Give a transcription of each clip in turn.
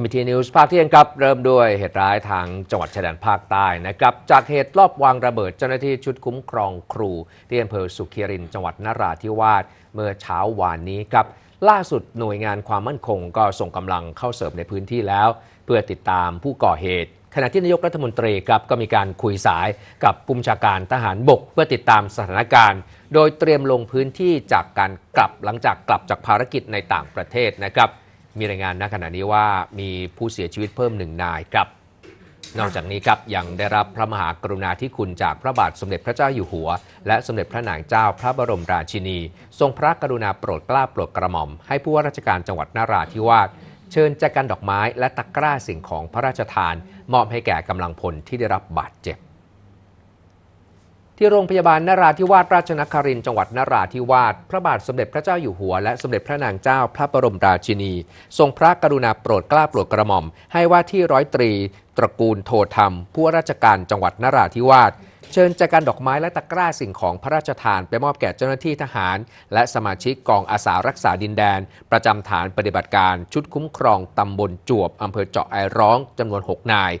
MT News ภาคเที่ยงครับ เริ่มด้วยเหตุร้ายทางจังหวัดชายแดนภาคใต้นะครับ จากเหตุลอบวางระเบิดเจ้าหน้าที่ชุดคุ้มครองครู ที่อำเภอสุขีรินจังหวัดนราธิวาสเมื่อเช้าวานนี้ครับ ล่าสุดหน่วยงานความมั่นคงก็ส่งกำลังเข้าเสริมในพื้นที่แล้ว เพื่อติดตามผู้ก่อเหตุ ขณะที่นายกรัฐมนตรีครับก็มีการคุยสายกับผู้บัญชาการทหารบก เพื่อติดตามสถานการณ์ โดยเตรียมลงพื้นที่จากการกลับหลังจากกลับจากภารกิจในต่างประเทศนะครับ มีรายงานณขณะนี้ว่ามีผู้เสียชีวิตเพิ่มหนึ่งนายครับ นอกจากนี้ครับยังได้รับพระมหากรุณาธิคุณจากพระบาทสมเด็จพระเจ้าอยู่หัว และสมเด็จพระนางเจ้าพระบรมราชินี ทรงพระกรุณาโปรดเกล้าโปรดกระหม่อม ให้ผู้ว่าราชการจังหวัดนราธิวาสเชิญแจกันดอกไม้และตะกร้าสิ่งของพระราชทาน มอบให้แก่กำลังพลที่ได้รับบาดเจ็บ ที่โรงพยาบาลนราธิวาสราชนครินทร์จังหวัดนราธิวาสพระบาทสมเด็จพระเจ้าอยู่หัว และสมเด็จพระนางเจ้าพระบรมราชินี ทรงพระกรุณาโปรดเกล้าโปรดกระหม่อม ให้ว่าที่ร้อยตรี ตระกูลโทธรรม ผู้ราชการจังหวัดนราธิวาสเชิญจากการดอกไม้และตะกร้าสิ่งของพระราชทานไปมอบแก่เจ้าหน้าที่ทหาร และสมาชิกกองอาสารักษาดินแดน ประจำฐานปฏิบัติการชุดคุ้มครองตำบลจวบอำเภอเจาะไอร้องจำนวน 6 นาย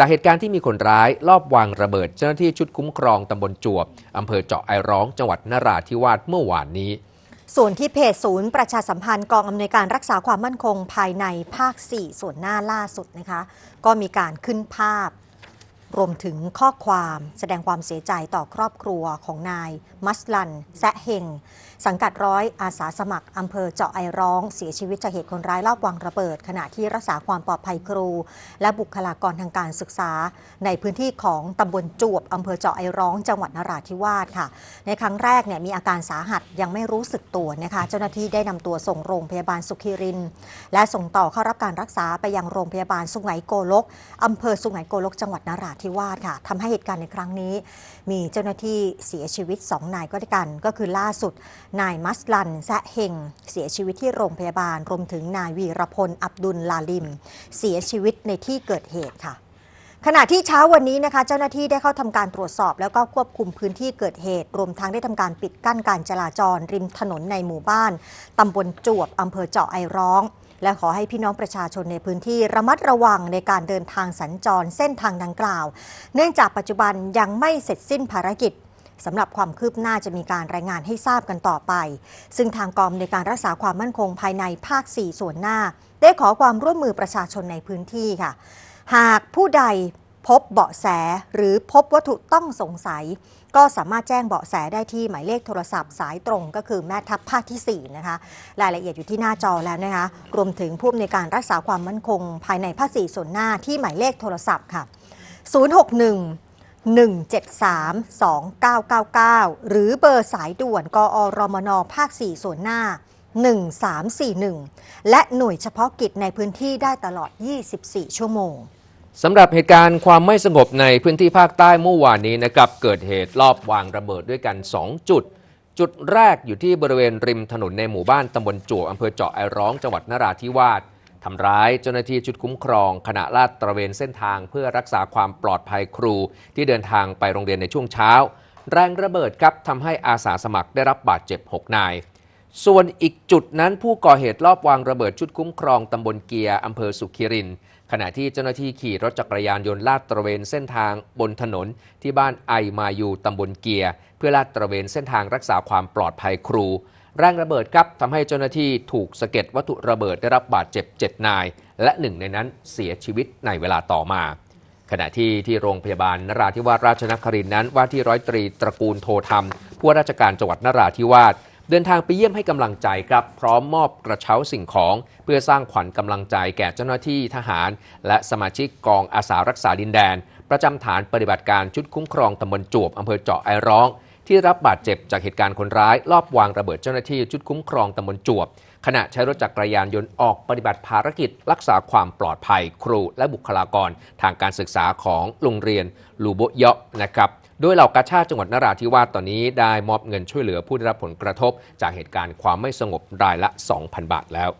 จากเหตุการณ์ที่มีคนร้ายลอบวางระเบิดเจ้าหน้าที่ชุดคุ้มครองตำบลจวบอำเภอเจาะไอร้องจังหวัดนราธิวาสเมื่อวานนี้ ส่วนที่เพจศูนย์ประชาสัมพันธ์กองอำนวยการรักษาความมั่นคงภายในภาค 4 ส่วนหน้าล่าสุดนะคะ ก็มีการขึ้นภาพ รวมถึงข้อความแสดงความเสียใจต่อครอบครัวของนาย มัสลัน แซะเฮง สังกัดร้อยอาสาสมัครอำเภอเจาะไอร้อง เสียชีวิตจากเหตุคนร้ายลอบวางระเบิด ขณะที่รักษาความปลอดภัยครู และบุคลากรทางการศึกษา ในพื้นที่ของตำบลจวบอำเภอเจาะไอร้อง จังหวัดนราธิวาสค่ะ ในครั้งแรกเนี่ยมีอาการสาหัสยังไม่รู้สึกตัวนะคะเจ้าหน้าที่ได้นำตัวส่งโรงพยาบาลสุขีริน และส่งต่อเข้ารับการรักษาไปยังโรงพยาบาลสุไหงโกลกอำเภอสุไหงโกลกจังหวัดนราธิวาสค่ะทำให้เหตุการณ์ในครั้งนี้ มีเจ้าหน้าที่เสียชีวิต 2 นายก็ด้วยกัน ก็คือล่าสุด นายมัสลันแซะเฮงเสียชีวิตที่โรงพยาบาล รวมถึงนายวีรพลอับดุลลาลิม เสียชีวิตในที่เกิดเหตุค่ะขณะที่เช้าวันนี้นะคะเจ้าหน้าที่ได้เข้าทำการตรวจสอบ แล้วก็ควบคุมพื้นที่เกิดเหตุ รวมทั้งได้ทำการปิดกั้นการจราจร ริมถนนในหมู่บ้านตำบลจวบอำเภอเจาะไอร้อง และขอให้พี่น้องประชาชนในพื้นที่ระมัดระวังในการเดินทางสัญจรเส้นทางดังกล่าว เนื่องจากปัจจุบันยังไม่เสร็จสิ้นภารกิจสำหรับความคืบหน้าจะมีการรายงานให้ทราบกันต่อไป ซึ่งทางกองในการรักษาความมั่นคงภายในภาค 4 ส่วนหน้า ได้ขอความร่วมมือประชาชนในพื้นที่ค่ะ หากผู้ใด พบเบาะแสหรือพบวัตถุต้องสงสัย ก็สามารถแจ้งเบาะแสได้ที่หมายเลขโทรศัพท์สายตรงก็คือแม่ทัพภาคที่ 4 นะคะ รายละเอียดอยู่ที่หน้าจอแล้วนะคะ รวมถึงผู้อำนวยการรักษาความมั่นคง ภายในภาค4ส่วนหน้าที่หมายเลขโทรศัพท์ค่ะ 061 173 2999 หรือเบอร์สายด่วน กอรมนภาค 4 ส่วนหน้า 1341 และหน่วยเฉพาะกิจในพื้นที่ได้ตลอด 24 ชั่วโมง สำหรับเหตุการณ์ความไม่สงบในพื้นที่ภาคใต้เมื่อวานนี้นะครับเกิดเหตุลอบวางระเบิดด้วยกัน 2 จุด จุดแรกอยู่ที่บริเวณริมถนนในหมู่บ้านตำบลจวบอำเภอเจาะไอร้องจังหวัดนราธิวาสทำร้ายเจ้าหน้าที่ชุดคุ้มครอง ขณะลาดตระเวนเส้นทางเพื่อรักษาความปลอดภัยครู ที่เดินทางไปโรงเรียนในช่วงเช้า แรงระเบิดครับทำให้อาสาสมัครได้รับบาดเจ็บ 6 นาย ส่วนอีกจุดนั้นผู้ก่อเหตุลอบวางระเบิดชุดคุ้มครองตำบลเกียร์อำเภอสุขีริน ขณะที่เจ้าหน้าที่ขี่รถจักรยานยนต์ลาดตระเวนเส้นทางบนถนนที่บ้านไอมายูตำบลเกียร์เพื่อลาดตระเวนเส้นทางรักษาความปลอดภัยครู แรงระเบิดครับทำให้เจ้าหน้าที่ถูกสะเก็ดวัตถุระเบิดได้รับบาดเจ็บ 7 นาย และหนึ่งในนั้นเสียชีวิตในเวลาต่อมาขณะที่ที่โรงพยาบาลนราธิวาสราชนครินนั้นว่าที่ร้อยตรีตระกูลโทธรรมผู้ราชการจังหวัดนราธิวาส เดินทางไปเยี่ยมให้กำลังใจครับ พร้อมมอบกระเช้าสิ่งของ เพื่อสร้างขวัญกำลังใจแก่เจ้าหน้าที่ทหาร และสมาชิกกองอาสารักษาดินแดน ประจำฐานปฏิบัติการชุดคุ้มครองตำบลจวบอำเภอเจาะไอร้อง ที่รับบาดเจ็บจากเหตุการณ์คนร้าย ลอบวางระเบิดเจ้าหน้าที่ชุดคุ้มครองตำบลจวบ ขณะใช้รถจักรยานยนต์ออกปฏิบัติภารกิจ รักษาความปลอดภัย ครูและบุคลากร ทางการศึกษาของโรงเรียนลูโบเยาะนะครับ โดยเหล่ากาชาติจังหวัดนราธิวาสตอนนี้ได้มอบเงินช่วยเหลือผู้ได้รับผลกระทบ จากเหตุการณ์ความไม่สงบรายละ 2,000 บาทแล้ว